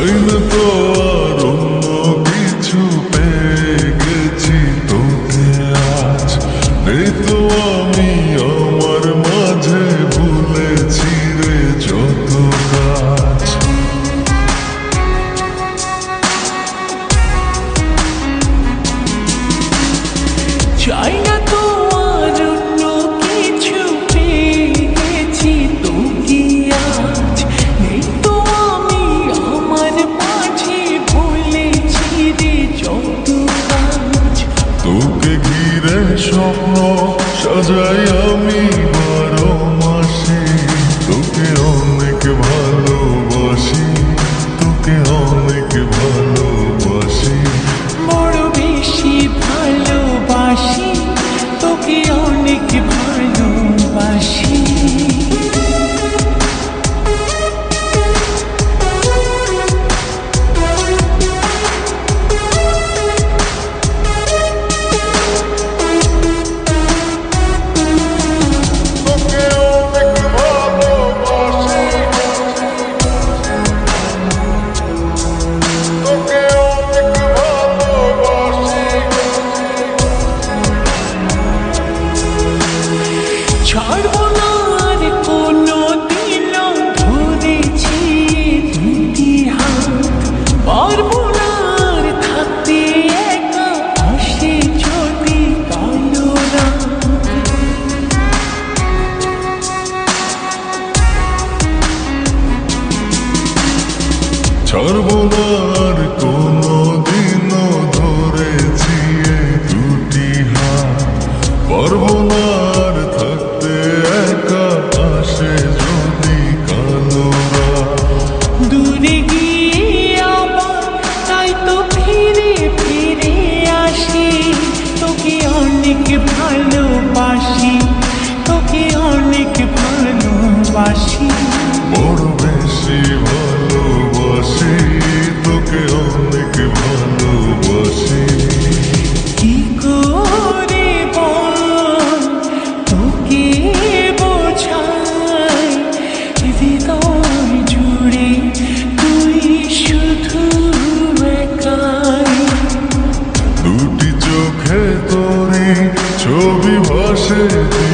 চাই না তো আর অন্য কিছু পেয়ে গেছি। তোকে আজ নেই আমি আর Israel. ছাড়ব আর কোনো দিন ধরেছি দুটি হাত। পারব না shit.